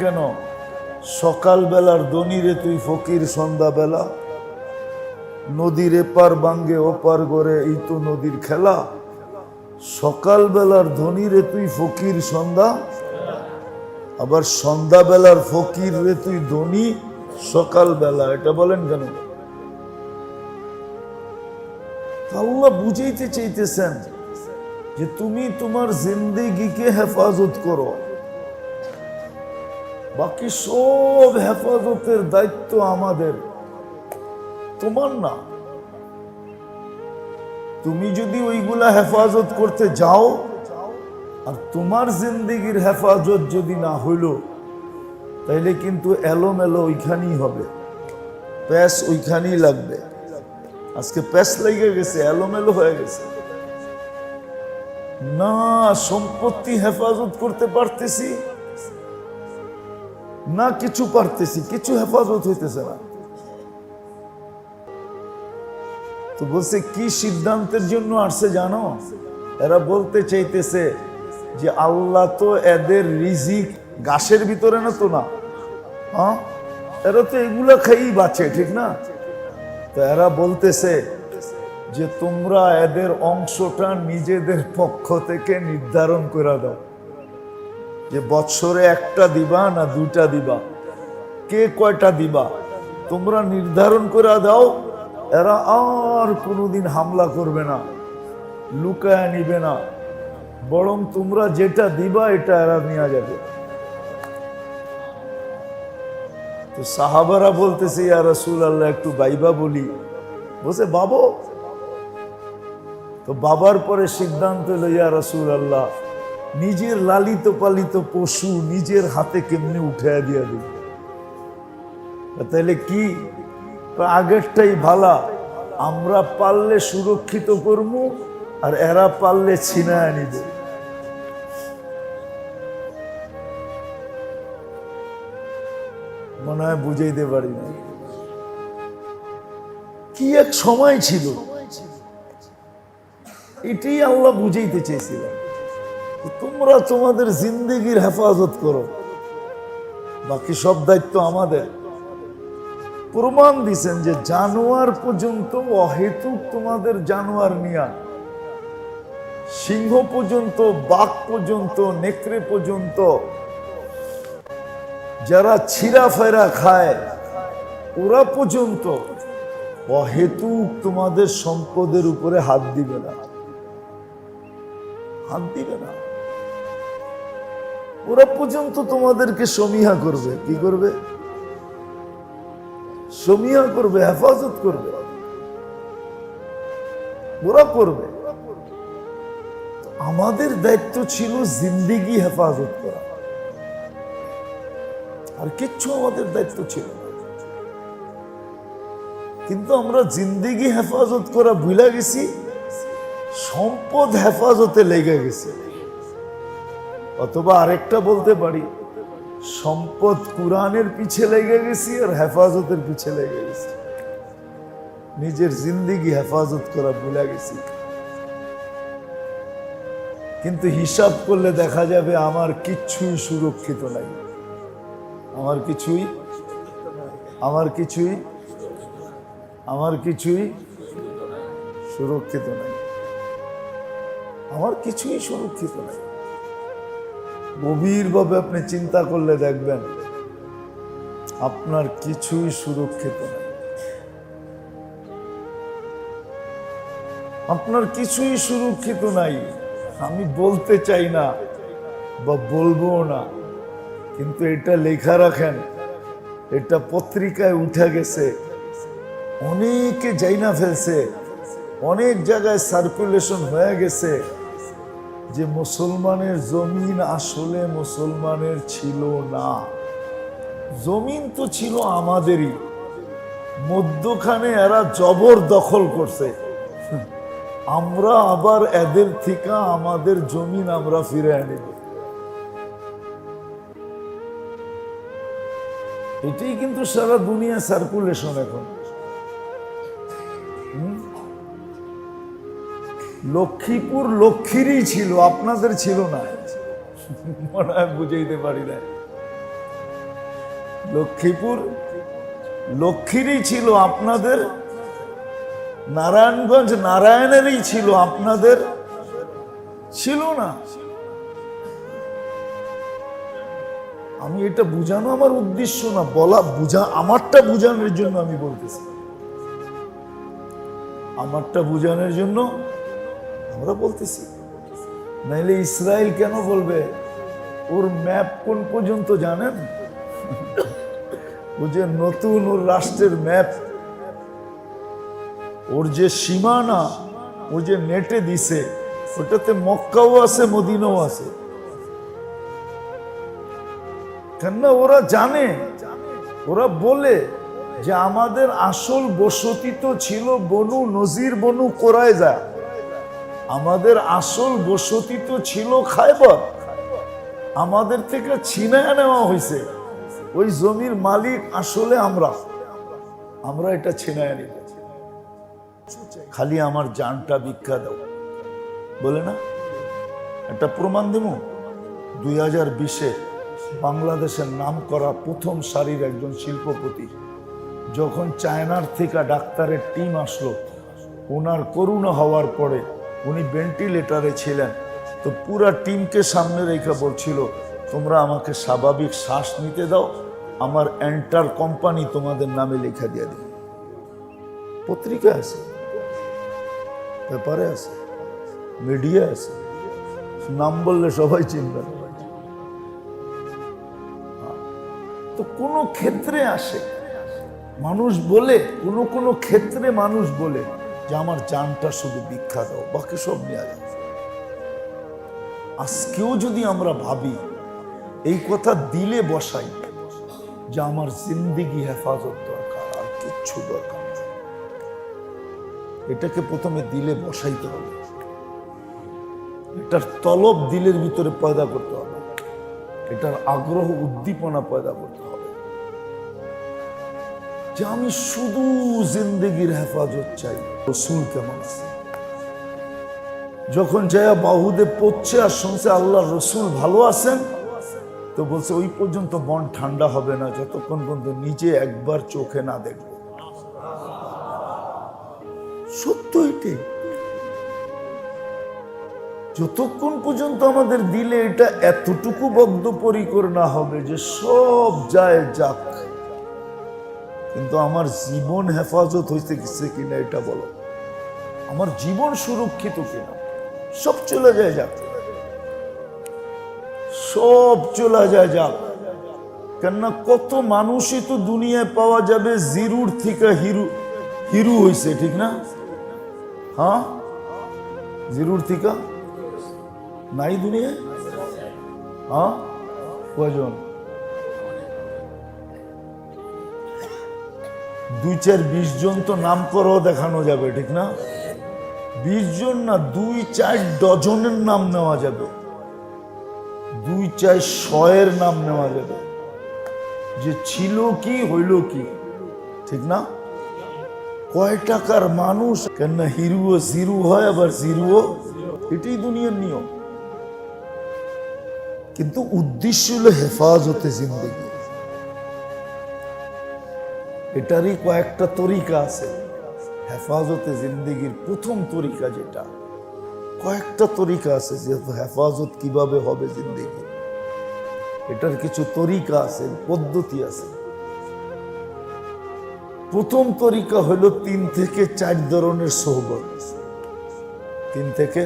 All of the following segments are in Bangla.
কেন? সকালবেলার দনিরে তুই ফকির, সন্ধ্যাবেলা নদীর এপার বাঙ্গে, ওপার গড়ে এই তো নদীর খেলা। সকালবেলার ধনীরে তুই ফকির, সন্ধ্যা। আবার সন্ধ্যাবেলার ফকির রে তুই ধনী, সকালবেলা। এটা বলেন কেন? আল্লাহ বুঝাইতে চাইতেছেন যে তুমি তোমার জিন্দেগিকে হেফাজত করো। বাকি সব হেফাজতের দায়িত্ব আমাদের। তোমার না। তুমি যদি ওইগুলা হেফাজত করতে যাও, আর তোমার জিন্দিগির হেফাজত যদি না হইল, তাইলে কিন্তু এলোমেলো ওইখানেই হবে। প্যাস ওইখানেই লাগবে। আজকে প্যাস লেগে গেছে, এলোমেলো হয়ে গেছে। না, সম্পত্তি হেফাজত করতে পারতেছি না কিছু পারতেছি, কিছু হেফাজত হইতেছে না। তো বলছে, কি সিদ্ধান্তের জন্য আসছে জানো? এরা বলতে চাইতেছে যে, আল্লাহ তো এদের রিজিক গাছের ভিতরে না তো না? হ্যাঁ? এরা তো এগুলো খেয়েই বাঁচে, ঠিক না? তো এরা বলতেছে যে, তোমরা এদের অংশটা নিজেদের পক্ষ থেকে নির্ধারণ করে দাও। যে বৎসরে একটা দিবা না দুইটা দিবা? কে কয়টা দিবা? তোমরা নির্ধারণ করে দাও, এরা আর কোনোদিন হামলা করবে না, লুকায় নিবে না। বরং তোমরা যেটা দিবা, এটা এরা নেওয়া যাবে। তো সাহাবারা বলতেছে, ইয়া রসুল আল্লাহ একটু বাইবা বলি। বসে বাবো। তো বাবার পরে সিদ্ধান্ত হলো, ইয়া রসুল আল্লাহ নিজের লালিত পালিত পশু নিজের হাতে কেমনি উঠাইয়া দিয়া দিই তাহলে কি? আগেরটাই ভালা, আমরা পারলে সুরক্ষিত করব আর এরা পারলে ছিনায় নিবে। মনে হয় বুঝাইতে পারি না কি এক সময় ছিল? এটাই আল্লাহ বুঝাইতে চেয়েছিলেন যে তোমরা তোমাদের জিন্দগির হেফাজত করো। বাকি সব দায়িত্ব আমাদের। প্রমাণ দিছেন যে জানোয়ার পর্যন্ত অহেতুক তোমাদের জানোয়ার নিয়া। সিংহ পর্যন্ত, বাঘ পর্যন্ত, নেকড়ে পর্যন্ত যারা ছিঁড়া ফেরা খায়, ওরা পর্যন্ত অহেতুক তোমাদের সম্পদের উপরে হাত দিবে না। হাত দিবে না। ওরা পর্যন্ত তোমাদেরকে সমীহা করবে। কি করবে? সমীহা করবে, হেফাজত করবে। ওরা করবে। আমাদের দায়িত্ব ছিল জিন্দিগি হেফাজত করা। আর কিচ্ছু আমাদের দায়িত্ব ছিল কিন্তু আমরা জিন্দিগি হেফাজত করা ভুলে গেছি, সম্পদ হেফাজতে লেগে গেছে। অথবা আরেকটা বলতে পারি, সম্পদ কোরআনের পিছে লেগে গেছি আর হেফাজতের পিছে লেগে গেছি। নিজের জিন্দিগি হেফাজত করা ভুলে গেছি। কিন্তু হিসাব করলে দেখা যাবে আমার কিচ্ছুই সুরক্ষিত নাই। আমার কিছুই আমার কিছুই আমার কিছুই সুরক্ষিত নাই। আমার কিছুই সুরক্ষিত নাই। গভীরভাবে আপনি চিন্তা করলে দেখবেন আপনার কিছুই সুরক্ষিত নাই। আপনার কিছুই সুরক্ষিত নাই। আমি বলতে চাই না বা বলব না, কিন্তু এটা লেখা রাখেন, এটা পত্রিকায় উঠে গেছে, অনেকে যাইনা ফেলছে, অনেক জায়গায় সার্কুলেশন হয়ে গেছে। যে মুসলমানের জমিন আসলে মুসলমানের ছিল না। জমিন তো ছিল আমাদেরই। মধ্যখানে এরা জবর দখল করছে। আমরা আবার এদের থেকে আমাদের জমিন আমরা ফিরে আনিব। এটাই কিন্তু সারা দুনিয়া সার্কুলেশন এখন। লক্ষ্মীপুর লক্ষ্মীরই ছিল, আপনাদের ছিল না। মনে হয় বুঝাইতে পারি না লক্ষ্মীপুর লক্ষ্মীরই ছিল আপনাদের, নারায়ণগঞ্জ নারায়ণেরই ছিল আপনাদের, ছিল না। আমি এটা বুঝানো আমার উদ্দেশ্য না, বলা বুঝা, আমারটা বুঝানোর জন্য আমি বলতেছি। আমারটা বুঝানোর জন্য আমরা বলতেছি। নাইলে ইসরায়েল কেন বলবে? ওর ম্যাপ কোন পর্যন্ত জানেন? ও যে নতুন ওর রাষ্ট্রের ম্যাপ। ওর যে সীমানা, ও যে নেটে দিছে, ওটাতে মক্কাও আছে, মদিনাও আছে। কেননা ওরা জানে, ওরা বলে যে আমাদের আসল বসতি তো ছিল বনু নজির, বনু কোরায় যায় আমাদের আসল বসতি তো ছিল খাইবার আমাদের থেকে ছিনায় নেওয়া হয়েছে ওই জমির মালিক আসলে আমরা। আমরা এটা ছিনায় নিব। খালি আমার জানটা দাও। বলে না? একটা প্রমাণ দেব দুই হাজার বিশে বাংলাদেশের নাম করা প্রথম সারির একজন শিল্পপতি, যখন চায়নার থেকে ডাক্তারের টিম আসলো, ওনার করুণা হওয়ার পরে উনি ভেন্টিলেটারে ছিলেন। তো পুরা টিমকে সামনে রেখে বলছিল, তোমরা আমাকে স্বাভাবিক শ্বাস নিতে দাও, আমার এন্টার কোম্পানি তোমাদের নামে লেখা দিয়ে দিই পত্রিকা আছে, পেপারে আছে মিডিয়া আছে, নাম বললে সবাই চিনবে। তো কোনো ক্ষেত্রে আসে, মানুষ বলে, কোনো কোনো ক্ষেত্রে মানুষ বলে যে আমার জানটা শুধু দাও, বাকি সব নেওয়া যাবে। আজকেও যদি আমরা ভাবি, এই কথা দিলে বসাই, যে আমার জিন্দিগি হেফাজত দরকার, আর কিচ্ছু দরকার এটাকে প্রথমে দিলে বসাইতে হবে। এটার তলব দিলের ভিতরে পয়দা করতে হবে। এটার আগ্রহ, উদ্দীপনা পয়দা করতে হবে। যে আমি শুধু জিন্দগির হেফাজত চাই। রসুল কেমন যখন জয়া বাহুদে পড়ছে আর শুনছে আল্লাহ রসুল ভালো আছেন, তো বলছে, ওই পর্যন্ত মন ঠান্ডা হবে না, যতক্ষণ পর্যন্ত নিজে একবার চোখে না দেখব। সত্য এটি। যতক্ষণ পর্যন্ত আমাদের দিলে এটা এতটুকু বদ্ধপরিকর না হবে যে সব যায় যাক। কিন্তু আমার জীবন হেফাজত হইতে গেছে কিনা এটা বলো। আমার জীবন সুরক্ষিত কিনা? সব চলে যায় যাক। সব চলে যায় যাক। কেননা কত মানুষই তো দুনিয়ায় পাওয়া যাবে জিরুর থেকে হিরু হিরু হইছে, ঠিক না? হ্যাঁ? জিরুর থেকে? নাই দুনিয়ায়? হ্যাঁ? কয়জন? দুই চার বিশ জন তো নাম করেও দেখানো যাবে, ঠিক না? বিশ জন না, দুই চার ডজনের নাম নেওয়া যাবে। দুই চার শয়ের নাম নেওয়া যাবে। যে ছিল কি, হইল কি, ঠিক না? কয় টাকার মানুষ, কেননা হিরুও জিরু হয়, আবার জিরুও, এটাই দুনিয়ার নিয়ম। কিন্তু উদ্দেশ্য হলো হেফাজতে জিন্দগি। এটারই কয়েকটা তরিকা আছে। হেফাজতে জিন্দগির প্রথম তরিকা যেটা, কয়েকটা তরিকা আছে যেহেতু হেফাজত কীভাবে হবে জিন্দগি এটার কিছু তরিকা আছে, পদ্ধতি আছে। প্রথম তরিকা হলো তিন থেকে চার ধরনের সোহবত তিন থেকে?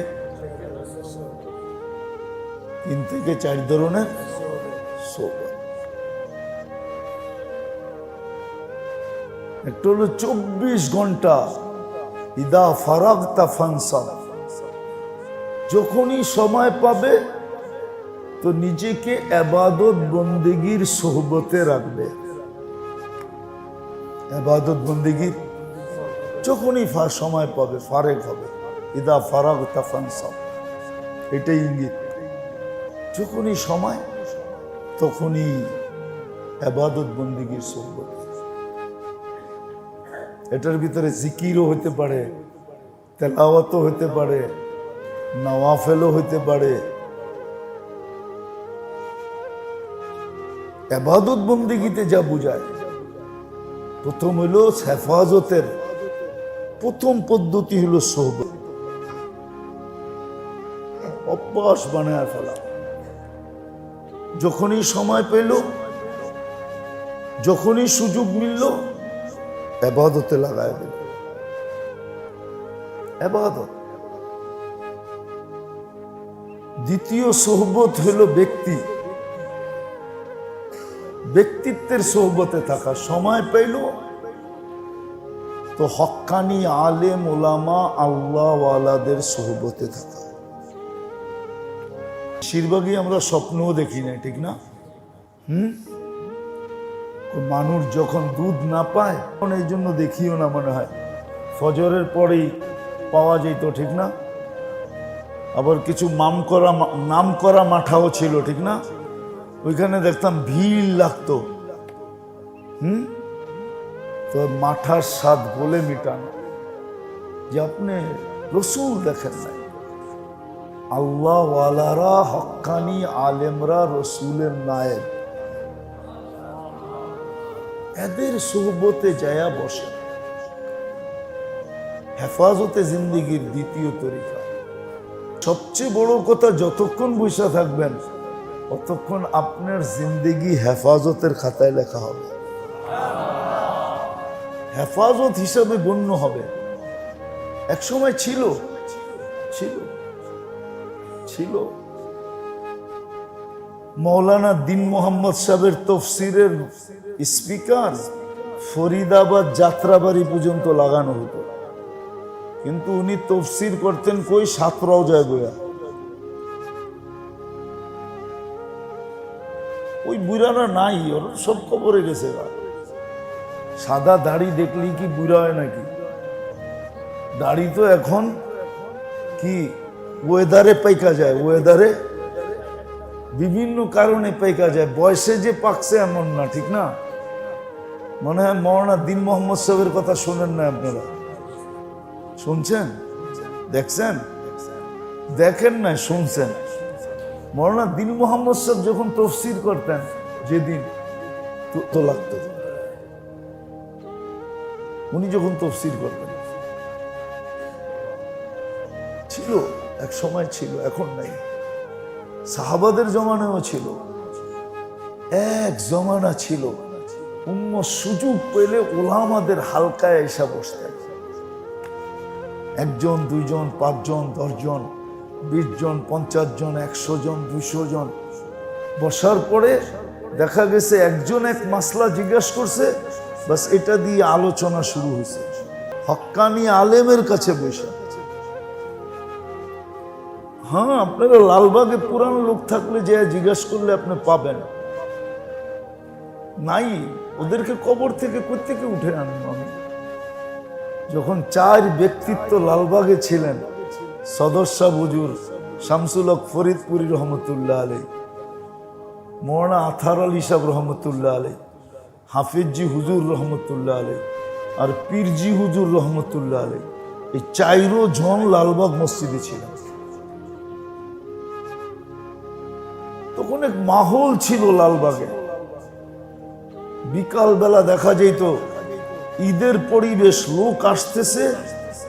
তিন থেকে চার ধরনের একটা হলো চব্বিশ ঘণ্টা ইদা ফারাগ তা ফানসাব যখনই সময় পাবে, তো নিজেকে আবাদত বন্দিগির সোহবতে রাখবে। আবাদত বন্দিগির যখনই সময় পাবে, ফারেক হবে। ইদা ফারাক তা ফানসাব এটাই ইঙ্গিত। যখনই সময়, তখনই আবাদত বন্দিগির সোহবত। এটার ভিতরে জিকিরও হতে পারে, তেলাওয়াতও হতে পারে, নওয়াফেলও হতে পারে। এবাদত বন্দিগিতে যা বুঝায়, প্রথম হলো হেফাজতের, প্রথম পদ্ধতি হলো সোহবত অভ্যাস বানায় ফেলা। যখনই সময় পেল, যখনই সুযোগ মিলল এবাদতে লাগায় দিল এবাদত। দ্বিতীয় সোহবত হলো ব্যক্তি। ব্যক্তিত্বের সোহবতে থাকা। সময় পেল তো হক্কানি আলেম ওলামা আল্লাহওয়ালাদের সোহবতে থাকা। বেশিরভাগই আমরা স্বপ্নও দেখি না ঠিক না? হুম? মানুষ যখন দুধ না পায়, তখন এই জন্য দেখিও না মনে হয়। ফজরের পরেই পাওয়া যেত, ঠিক না? আবার কিছু মাম করা নাম করা মাঠাও ছিল, ঠিক না? ওইখানে দেখতাম ভিড় লাগতো। হুম? তো মাঠার স্বাদ বলে মিটানো। যে আপনি রসুল দেখেন নাই। আল্লাহ ওয়ালারা হক্কানি আলেমরা রসুলের নায়েব। এদের সোহবতে যায়া বসে। হেফাজতে জিন্দিগির দ্বিতীয় তরিকা। সবচেয়ে বড় কথা, যতক্ষণ বৈশা থাকবেন, ততক্ষণ আপনার জিন্দিগি হেফাজতের খাতায় লেখা হবে। হেফাজত হিসাবে গণ্য হবে। এক সময় ছিল। ছিল। ছিল। মৌলানা দিন মোহাম্মদ সাহেবের তফসিরের স্পিকার ফরিদাবাদ যাত্রাবাড়ি পর্যন্ত লাগানো হতো। কিন্তু উনি তফসির করতেন কই? সাতরাও যায় গোয়া ওই বুড়ারা নাই, ওর সব খবরে গেছে। সাদা দাড়ি দেখলি কি বুড়া হয় নাকি? দাড়ি তো এখন কি ওয়েদারে পাইকা যায় ওয়েদারে বিভিন্ন কারণে পাইকা যায়। বয়সে যে পাকছে এমন না, ঠিক না? মনে হয় মৌলানা দিন মোহাম্মদ সাহেবের কথা শোনেন না আপনারা। শুনছেন? দেখছেন? দেখেন না শুনছেন? মৌলানা দিন মোহাম্মদ সাহেব যখন তফসির করতেন যেদিন, তো- লাগতো। উনি যখন তফসির করতেন। ছিল, এক সময় ছিল, এখন নাই। সাহাবাদের জমানাও ছিল। এক জমানা ছিল। উম্ম সুযোগ পেলে ওলামাদের হালকায় এসা বসতেন। একজন, দুইজন, পাঁচজন, দশজন বিশ জন পঞ্চাশ জন একশো জন দুইশো জন বসার পরে দেখা গেছে একজন এক মাসলা জিজ্ঞাসা করছে, বাস এটা দিয়ে আলোচনা শুরু হয়েছে। হক্কানি আলেমের কাছে বসে হ্যাঁ আপনারা লালবাগে পুরান লোক থাকলে যে জিজ্ঞাসা করলে আপনি পাবেন। নাই। ওদেরকে কবর থেকে কোথেকে উঠে আনব আমি? যখন চার ব্যক্তিত্ব লালবাগে ছিলেন সদস্যা বুজুর শামসুল হক ফরিদপুরি রহমতুল্লাহ আলী মৌলানা আথার আলী সাহ রহমতুল্লাহ আলী হাফিজজি হুজুর রহমতুল্লাহ আলী আর পীরজি হুজুর রহমতুল্লাহ আলী এই চাইরো জন লালবাগ মসজিদে ছিলেন। তখন এক মাহল ছিল লালবাগে। বিকাল বেলা দেখা যেত, ঈদের পরিবেশ লোক আসতেছে,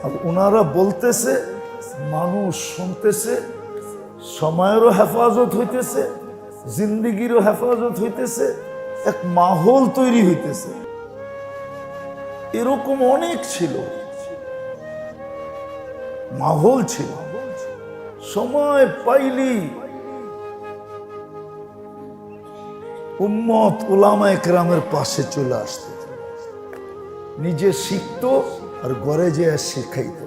আর ওনারা বলতেছে, মানুষ শুনতেছে, সময়েরও হেফাজত হইতেছে, জিন্দিগিরও হেফাজত হইতেছে, এক মাহল তৈরি হইতেছে। এরকম অনেক ছিল। মাহল ছিল। সময় পাইলি উম্মত উলামা একরামের পাশে চলে আসতো। নিজে শিখতো আর ঘরে যে শেখাইত।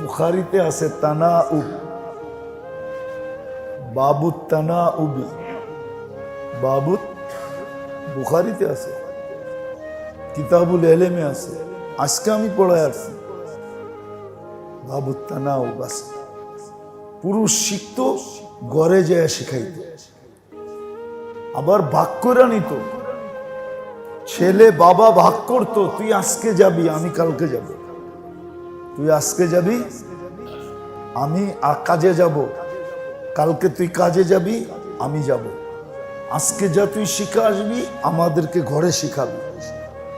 বুখারিতে আছে তানা উব বাবুত তানা উবি বাবুত বুখারিতে আছে, কিতাবুল এলেমে আছে। আজকে আমি পড়ায় আসছি। বাবুত তানা উব আছে। পুরুষ শিখতো, ঘরে যায় শিখাইতো। আবার ভাগ করে নিত। ছেলে বাবা ভাগ করতো, তুই আজকে যাবি, আমি কালকে যাব। তুই আজকে যাবি, আমি কাজে যাব। কালকে তুই কাজে যাবি, আমি যাব। আজকে যা তুই শিখে আসবি, আমাদেরকে ঘরে শিখাবি।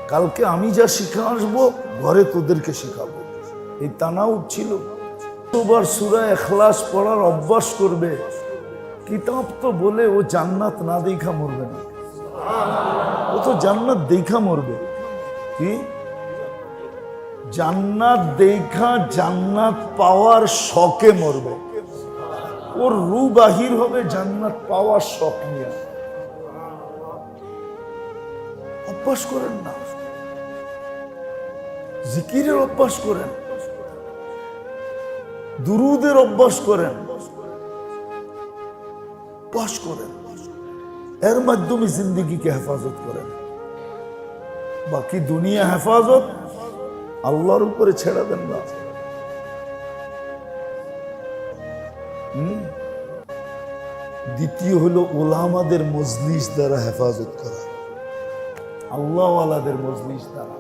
কালকে আমি যা শিখে আসব, ঘরে তোদেরকে শিখাবো। এই তানাউব ছিল। সুরা এখলাস পড়ার অভ্যাস করবে। কিতাব তো বলে ও জান্নাত না দেখা মরবে না। ও তো জান্নাত দেখা মরবে। কি? জান্নাত দেখা, জান্নাত পাওয়ার শখে মরবে। ওর রু বাহির হবে, জান্নাত পাওয়ার শখ নিয়ে। অভ্যাস করেন না। জিকিরের অভ্যাস করেন। দুরুদের অভ্যাস করেন। অভ্যাস করেন। এর মাধ্যমে জিন্দগিকে হেফাজত করেন। বাকি দুনিয়া হেফাজত আল্লাহর উপরে ছেড়ে দেন না? দ্বিতীয় হলো ওলামাদের মজলিস দ্বারা হেফাজত করা। আল্লাহওয়ালাদের মজলিস দ্বারা,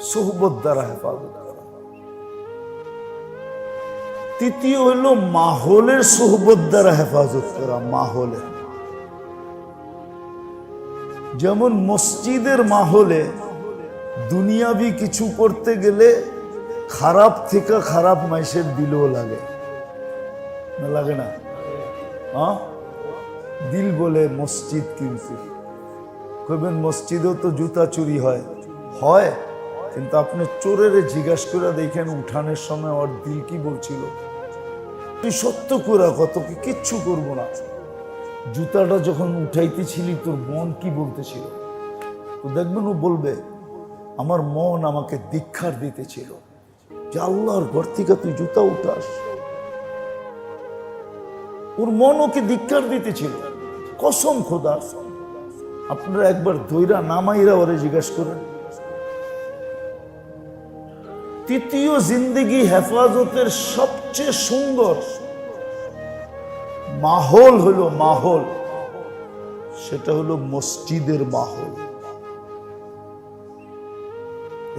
সোহবত দ্বারা হেফাজত তৃতীয় হলো মাহলের সোহবত দ্বারা হেফাজত করা মাহলের যেমন মসজিদের মাহলে দুনিয়াবি কিছু করতে গেলে খারাপ থেকে খারাপ মাইসের দিলও লাগে। না লাগে না? দিল বলে মসজিদ কিন্তু। কইবেন মসজিদেও তো জুতা চুরি হয়। হয়, কিন্তু আপনি চোরের জিজ্ঞাস করে দেখেন উঠানের সময় ওর দিল কি বলছিল? তুই সত্য করে কত কি কিচ্ছু করব না। জুতাটা যখন উঠাইতেছিলি, তোর মন কি বলতেছিল? তো দেখবেন ও বলবে, আমার মন আমাকে দীক্ষার দিতেছিল যে আল্লাহর ঘর থেকে তুই জুতা উঠাস। ওর মন ওকে দীক্ষার দিতেছিল। কসম খোদা, আপনারা একবার দৈরা নামাইরা ওরে জিজ্ঞাসা করেন। তৃতীয় জিন্দগি হেফাজতের সবচেয়ে সুন্দর মাহল হলো মাহল। সেটা হলো মসজিদের মাহল।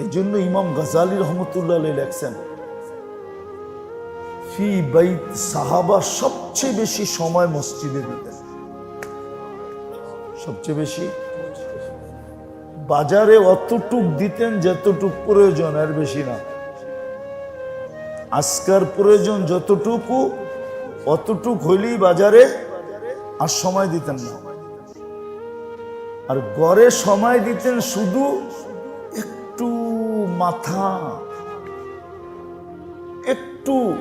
এই জন্য ইমাম গাজালি রহমতুল্লাহ লেখছেন, ফি বাইত সাহাবা সবচেয়ে বেশি সময় মসজিদে দিতেন। সবচেয়ে বেশি? বাজারে অতটুক দিতেন যতটুক প্রয়োজন, আর বেশি না। আজকার প্রয়োজন যতটুকু, অতটুক হইলেই বাজারে আর সময় দিতেন না। আর গড়ে সময় দিতেন শুধু একটু মাথা। একটু,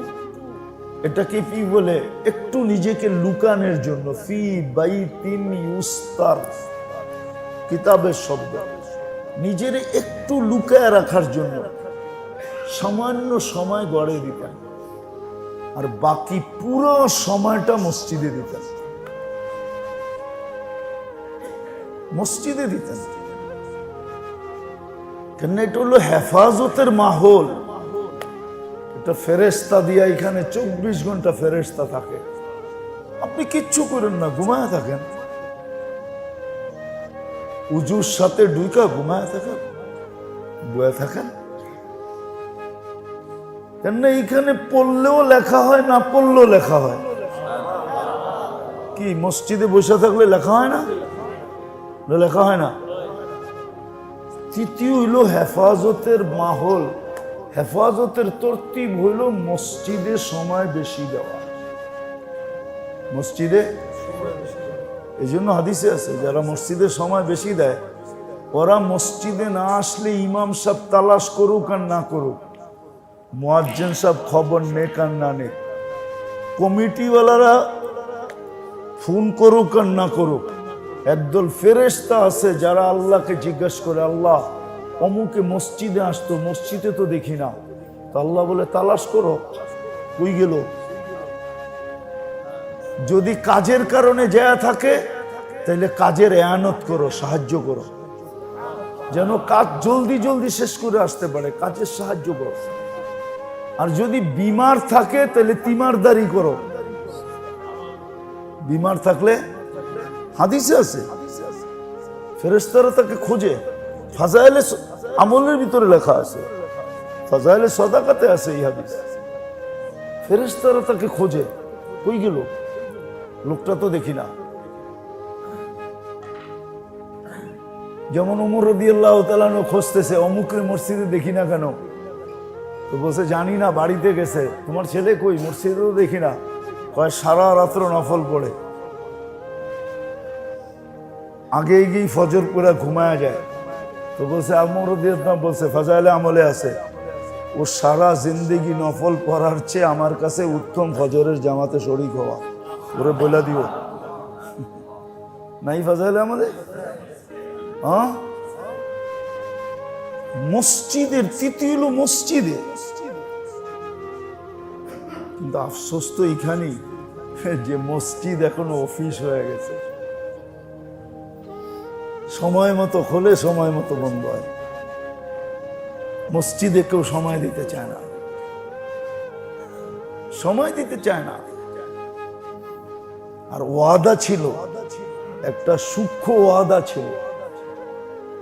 এটাকে কি বলে? একটু নিজেকে লুকানোর জন্য। ফি বাই তিন ইউস্তার, কিতাবের শব্দ। নিজের একটু লুকায় রাখার জন্য। সামান্য সময় গড়ে দিতেন। আর বাকি পুরো সময়টা মসজিদে দিতেন। মসজিদে দিতেন। কেন এটা হলো হেফাজতের মাহল এটা ফেরেস্তা দিয়া এখানে চব্বিশ ঘণ্টা ফেরেস্তা থাকে। আপনি কিচ্ছু করেন না, ঘুমায় থাকেন। উজুর সাথে ডুইকা ঘুমায় থাকেন। বয়ে থাকেন। কেন এইখানে পড়লেও লেখা হয়, না পড়লেও লেখা হয়? কি, মসজিদে বসে থাকলে লেখা হয় না? না, লেখা হয় না? তৃতীয় হইল হেফাজতের মাহল। হেফাজতের তরতিব হইল মসজিদে সময় বেশি দেওয়া। মসজিদে? এই জন্য হাদিসে আছে, যারা মসজিদে সময় বেশি দেয়, ওরা মসজিদে না আসলে ইমাম সাহেব তালাশ করুক আর না করুক। মোয়াজ্জেন সাহেব খবর নেক আর না নেক কমিটিওয়ালারা ফোন করুক আর না করুক, একদল ফেরেস্তা আছে যারা আল্লাহকে জিজ্ঞাসা করে, আল্লাহ, অমুকে মসজিদে আসতো, মসজিদে তো দেখি না। তো আল্লাহ বলে, তালাশ করো। কই গেল? যদি কাজের কারণে যায় থাকে তাহলে কাজের এয়ানত করো, সাহায্য করো। যেন কাজ জলদি জলদি শেষ করে আসতে পারে, কাজের সাহায্য করো। আর যদি বিমার থাকে, তাহলে তিমারদারি করো। বিমার থাকলে হাদিসে আছে। ফেরেস্তারা তাকে খোঁজে। ফাজাইলে আমলের ভিতরে লেখা আছে। ফাজাইলে সদাকাতে আছে এই হাদিস। ফেরেস্তারা তাকে খোঁজে। কই গেল? লোকটা তো দেখি না। যেমন উমর রদিয়াল্লাহ তালানো খুঁজতেছে, অমুকের মসজিদে দেখি না কেন? তো বলছে, জানি না, বাড়িতে গেছে। তোমার ছেলে কই? মসজিদেও দেখি না। কয়, সারা রাত্র নফল পড়ে। আগে গিয়ে ফজর পুরা ঘুমায়া যায়। তো বলছে আমর বলছে, ফাজাইলে আমলে আছে। ও সারা জিন্দেগি নফল পড়ার চেয়ে আমার কাছে উত্তম ফজরের জামাতে শরিক হওয়া। ওরে বলে দিও। নাই ফাজাইলে আমাদের হ্যাঁ? মসজিদের, তৃতীয় মসজিদে। কিন্তু আফসোস তো এখানেই যে মসজিদ এখন অফিস হয়ে গেছে। সময় মতো খোলে, সময় মতো বন্ধ হয়। মসজিদে কেউ সময় দিতে চায় না। সময় দিতে চায় না। আর ওয়াদা ছিল, একটা সূক্ষ্ম ওয়াদা ছিল।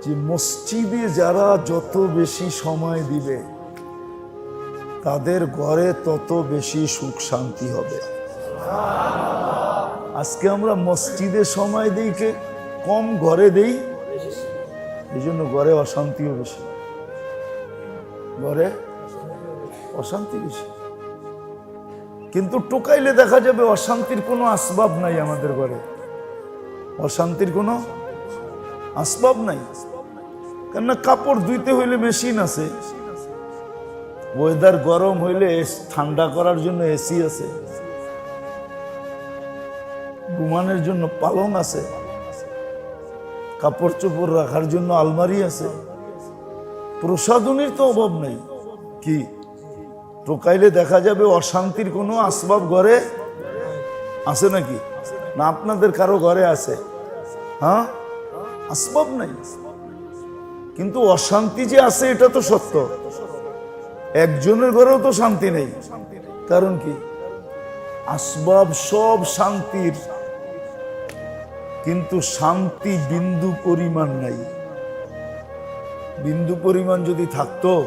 যে মসজিদে যারা যত বেশি সময় দিবে, তাদের ঘরে তত বেশি সুখ শান্তি হবে। আজকে আমরা মসজিদে সময় দিই কম ঘরে দেই, এই জন্য ঘরে অশান্তিও বেশি। ঘরে অশান্তি বেশি। কিন্তু টোকাইলে দেখা যাবে অশান্তির কোনো আসবাব নাই আমাদের ঘরে। অশান্তির কোনো আসবাব নাই। কেননা কাপড় ধুইতে হইলে মেশিন আছে। ওয়েদার গরম হইলে ঠান্ডা করার জন্য এসি আছে। ঘুমানোর জন্য পালং আছে। কাপড় চোপড় রাখার জন্য আলমারি আছে। প্রসাধনীর তো অভাব নেই। কি? টোকাইলে দেখা যাবে অশান্তির কোনো আসবাব ঘরে আছে নাকি? না, আপনাদের কারও ঘরে আছে। হ্যাঁ? আসবাব নাই। কিন্তু অশান্তি যে আছে, এটা তো সত্য। একজনের ঘরেও তো শান্তি নেই। কারণ কি? আসবাব সব শান্তির। কিন্তু শান্তি বিন্দু পরিমাণ নাই। বিন্দু পরিমাণ যদি থাকতো,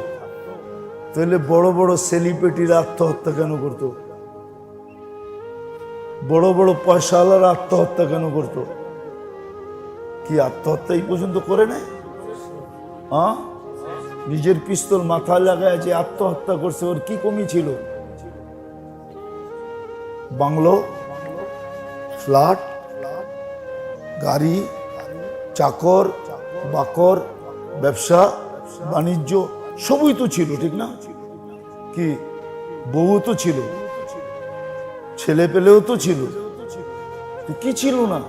তাহলে বড় বড় সেলিব্রিটিরা আত্মহত্যা কেন করতো? বড় বড় পয়সাওয়ালারা আত্মহত্যা কেন করতো? কি আত্মহত্যা এই পর্যন্ত করে নেয় নিজের পিস্তল মাথায় লাগায় যে আত্মহত্যা করছে, ওর কি কমি ছিল? বাংলো, ফ্ল্যাট, গাড়ি, চাকর, বাকর, ব্যবসা, বাণিজ্য, সবই তো ছিল, ঠিক না? কি? বউ তো ছিল। ছেলে পেলেও তো ছিল। কি ছিল না?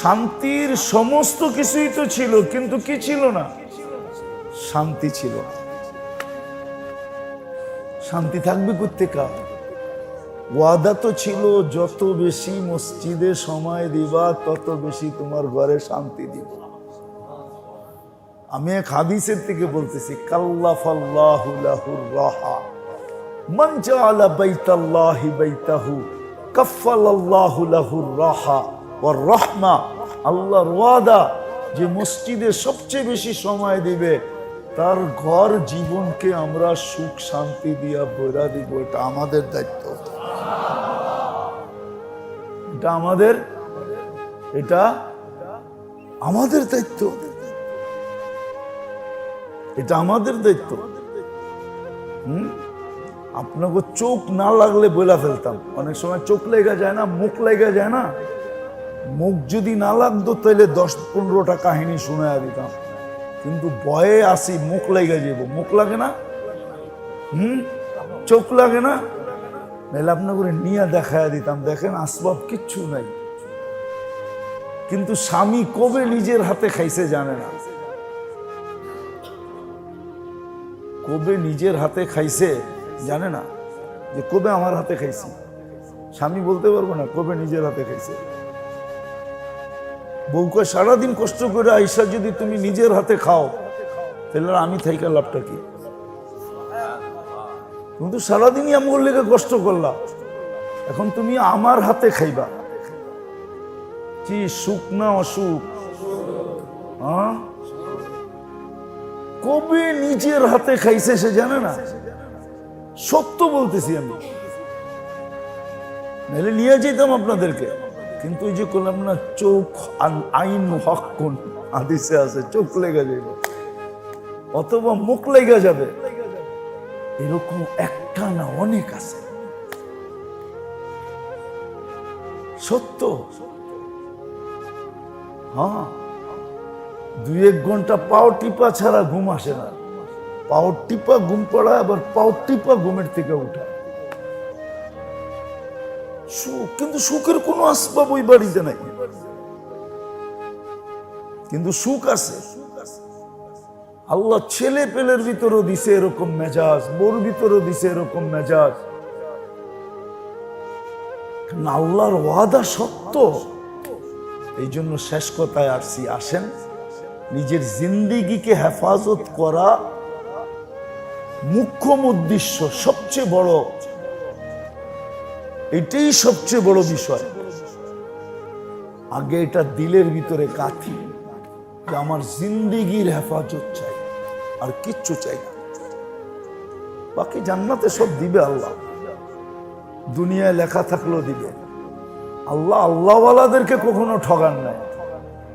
শান্তির সমস্ত কিছুই তো ছিল, কিন্তু কি ছিল না? শান্তি ছিল। শান্তি থাকবে করতে কোথেকা ওয়াদা তো ছিল, যত বেশি মসজিদে সময় দিবা, তত বেশি তোমার ঘরে শান্তি দিব। আমি এক হাদিসের থেকে বলতেছি, কাল্লাফাল্লাহু লাহুর রাহা। রাহমা, আল্লাহর ওয়াদা যে মসজিদে সবচেয়ে বেশি সময় দিবে, তার ঘর জীবনকে আমরা সুখ, শান্তি দিয়া বইরা দিব, এটা আমাদের দায়িত্ব। এটা আমাদের এটা আমাদের দায়িত্ব। এটা আমাদের দায়িত্ব। হুম? আপনাকে চোখ না লাগলে বইলা ফেলতাম। অনেক সময় চোখ লেগে যায় না, মুখ লেগে যায় না। মুখ যদি না লাগতো তাহলে দশ পনেরোটা কাহিনী শুনে দিতাম। কিন্তু বয়ে আসি, মুখ লেগে যাব মুখ লাগে না? হুম? চোখ লাগে না? নাহলে আপনার করে নিয়ে দেখায় দিতাম। দেখেন, আসবাব কিচ্ছু নাই। কিন্তু স্বামী কবে নিজের হাতে খাইছে জানে না। কবে নিজের হাতে খাইছে জানে না যে কবে আমার হাতে খাইছি। স্বামী বলতে পারব না কবে নিজের হাতে খাইছে। বউকে সারাদিন কষ্ট করে আইসা যদি তুমি নিজের হাতে খাও, তাহলে আমি থাইকা লাভটা কি? তুমি তো সারাদিনই আমার লেগে কষ্ট করলা। এখন তুমি আমার হাতে খাইবা। কি সুখ না অসুখ? হ্যাঁ কবে নিজের হাতে খাইছে সে জানে না? সত্য বলতেছি আমি। নাহলে নিয়ে যেতাম আপনাদেরকে। কিন্তু ওই যে করলাম না, চোখ আইন হক কোন? আদিসে আছে, চোখ লেগে যাবে অথবা মুখ লেগে যাবে। এরকম একটা না অনেক আছে। সত্য? হ্যাঁ। দুই এক ঘণ্টা পাও টিপা ছাড়া ঘুম আসে না। পাও টিপা ঘুম পড়া আবার পাও টিপা ঘুমের থেকে উঠা সুখ, কিন্তু সুখের কোনো আসবাব ওই বাড়িতে নাই। কিন্তু সুখ আছে। আল্লাহ ছেলে পেলের ভিতরও দিছে এরকম মেজাজ বোর ভিতরও দিছে এরকম মেজাজ। আল্লাহর ওয়াদা সত্য। এই জন্য শেষ কথায় আসছি, আসেন, নিজের জিন্দিগিকে হেফাজত করা মুখ্যম উদ্দেশ্য, সবচেয়ে বড় এটাই সবচেয়ে বড় বিষয়। আগে এটা দিলের ভিতরে কাথি যে আমার জিন্দিগির হেফাজত চাই, আর কিচ্ছু চাই না। বাকি জান্নাতে সব দিবে আল্লাহ। দুনিয়ায় লেখা থাকলেও দিবে। আল্লাহ আল্লাহওয়ালাদেরকে কখনো ঠগান নাই।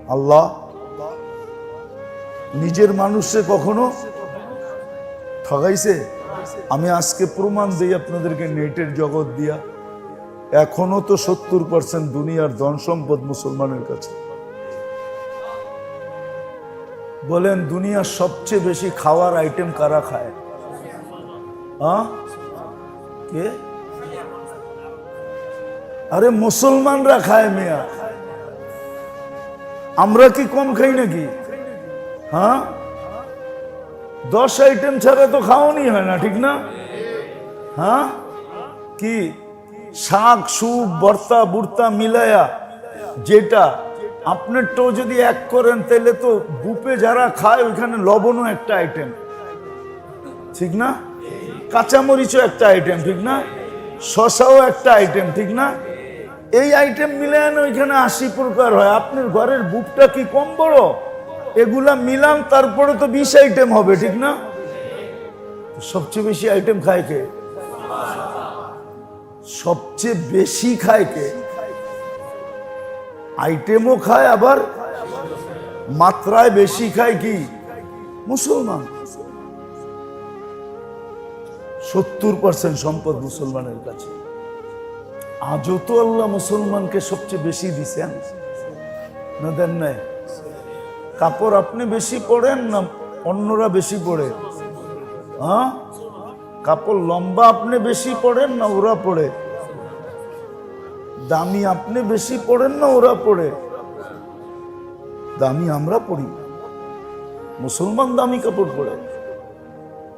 আল্লাহ নিজের মানুষে কখনো ঠগাইছে? আমি আজকে প্রমাণ দিই আপনাদেরকে নেটের জগৎ দিয়া। এখনও তো সত্তর পার্সেন্ট দুনিয়ার ধন সম্পদ মুসলমানের কাছে। বলেন, দুনিয়ার সবচেয়ে বেশি খাওয়ার আইটেম কারা খায়? কে? আরে, মুসলমানরা খায় মেয়া। আমরা কি কম খাই নাকি? হ্যাঁ? দশ আইটেম ছাড়া তো খাওয়ানি হয় না, ঠিক না? হ্যাঁ? কি? শাক, সুপ বর্তা বুর্তা মিলায়া যেটা আপনারটাও যদি এক করেন, তাহলে তো বুপে যারা খায়, ওইখানে লবণও একটা আইটেম ঠিক না? কাঁচামরিচও একটা আইটেম ঠিক না? শশাও একটা আইটেম ঠিক না? এই আইটেম মিলান ওইখানে আশি প্রকার হয়। আপনার ঘরের বুকটা কি কম বড়? এগুলা মিলান তারপরে তো বিশ আইটেম হবে, ঠিক না? সবচেয়ে বেশি আইটেম খায় কে? সবচেয়ে বেশি খায় কে? আইটেমও খায়, আবার মাত্রায় বেশি খায় কি? মুসলমান। সত্তর পার্সেন্ট সম্পদ মুসলমানের কাছে। আজও তো আল্লাহ মুসলমানকে সবচেয়ে বেশি দিছেন। না দেন নাই? কাপড় আপনি বেশি পড়েন না অন্যরা বেশি পড়ে? হ্যাঁ? কাপড় লম্বা আপনি বেশি পড়েন না ওরা পড়ে। দামি আপনি বেশি পড়েন না ওরা পড়ে। দামি আমরা পড়ি মুসলমান দামি কাপড় পরে।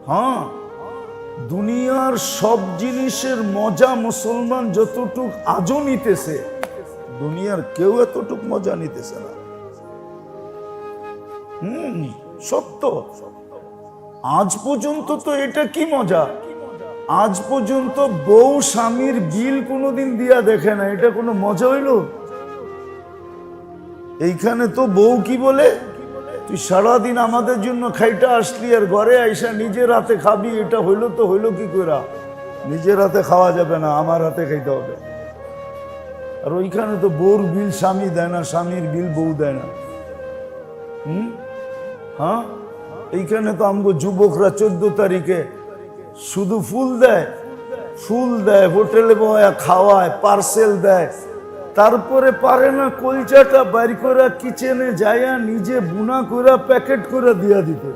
হ্যাঁ দুনিয়ার সব জিনিসের মজা মুসলমান যতটুক আজও নিতেছে, দুনিয়ার কেউ এতটুক মজা নিতেছে না। হুম, সত্য। আজ পর্যন্ত তো এটা কি মজা? আজ পর্যন্ত বউ স্বামীর বিল কোনোদিন দিয়া দেখে না, এটা কোনো মজা হইল? এইখানে তো বউ কি বলে? তুই সারাদিন আমাদের জন্য খাইটা আসলি আর ঘরে আইসা নিজের হাতে খাবি, এটা হইল তো হইল কি করে নিজের হাতে খাওয়া যাবে না, আমার হাতে খাইতে হবে। আর ওইখানে তো বউর বিল স্বামী দেয় না, স্বামীর বিল বউ দেয় না। হুম? হ্যাঁ? এইখানে তো আমগো যুবকরা চোদ্দ তারিখে শুধু ফুল দেয়। ফুল দেয়, হোটেলে বয়া খাওয়ায়, পার্সেল দেয়। তারপরে পারে না কলচাটা বাইর করা, কিচেনে যায়া নিজে বুনা করা প্যাকেট করে দিয়া দিতে।